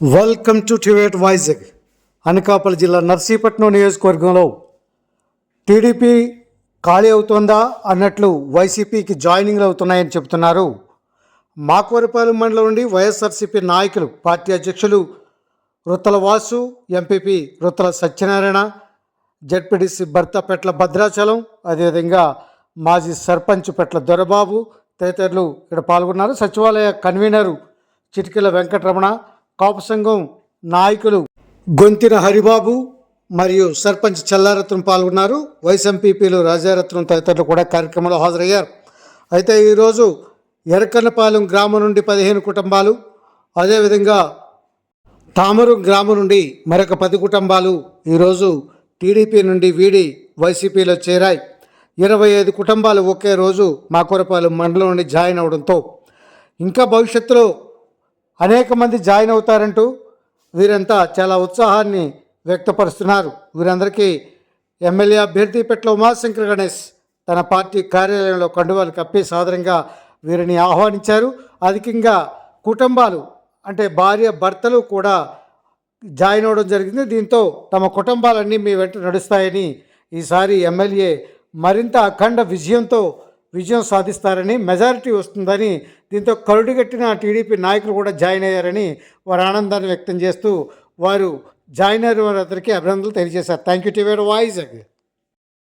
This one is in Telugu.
వెల్కమ్ టు టివేట్ వైజాగ్ అనకాపల్లి జిల్లా నర్సీపట్నం నియోజకవర్గంలో టీడీపీ ఖాళీ అవుతోందా అన్నట్లు వైసీపీకి జాయినింగ్లు అవుతున్నాయని చెబుతున్నారు మాకవరపాలెం మండలం నుండి వైఎస్ఆర్సీపీ నాయకులు పార్టీ అధ్యక్షులు రుత్తల వాసు ఎంపీపీ రుత్తల సత్యనారాయణ జడ్పీడీసీ భర్త పెట్ల భద్రాచలం అదేవిధంగా మాజీ సర్పంచ్ పెట్ల దొరబాబు తదితరులు ఇక్కడ పాల్గొన్నారు. సచివాలయ కన్వీనరు చిటికెల వెంకటరమణ కోపసంఘం నాయకులు గొంతిన హరిబాబు మరియు సర్పంచ్ చల్లారత్నం పాల్గొన్నారు. వైస్ ఎంపీపీలు రాజారత్నం తదితరులు కూడా కార్యక్రమంలో హాజరయ్యారు. అయితే ఈరోజు ఎరకన్నపాలెం గ్రామం నుండి పదిహేను కుటుంబాలు అదేవిధంగా తామరు గ్రామం నుండి మరొక పది కుటుంబాలు ఈరోజు టీడీపీ నుండి వీడి వైసీపీలో చేరాయి. ఇరవై ఐదు కుటుంబాలు ఒకే రోజు మాకూరపాలెం మండలం నుండి జాయిన్ అవడంతో ఇంకా భవిష్యత్తులో అనేక మంది జాయిన్ అవుతారంటూ వీరంతా చాలా ఉత్సాహాన్ని వ్యక్తపరుస్తున్నారు. వీరందరికీ ఎమ్మెల్యే అభ్యర్థి పెట్ల ఉమాశంకర్ గణేష్ తన పార్టీ కార్యాలయంలో కండువాలు కప్పి సాదరంగా వీరిని ఆహ్వానించారు. అధికంగా కుటుంబాలు అంటే భార్య భర్తలు కూడా జాయిన్ అవ్వడం జరిగింది. దీంతో తమ కుటుంబాలన్నీ మీ వెంట నడుస్తాయని ఈసారి ఎమ్మెల్యే మరింత అఖండ విజయంతో విజయం సాధిస్తారని మెజారిటీ వస్తుందని దీంతో కరుడుగట్టిన టీడీపీ నాయకులు కూడా జాయిన్ అయ్యారని వారు ఆనందాన్ని వ్యక్తం చేస్తూ వారు జాయిన్ అయిన వారందరికీ అభినందనలు తెలియజేశారు. Thank you TV voice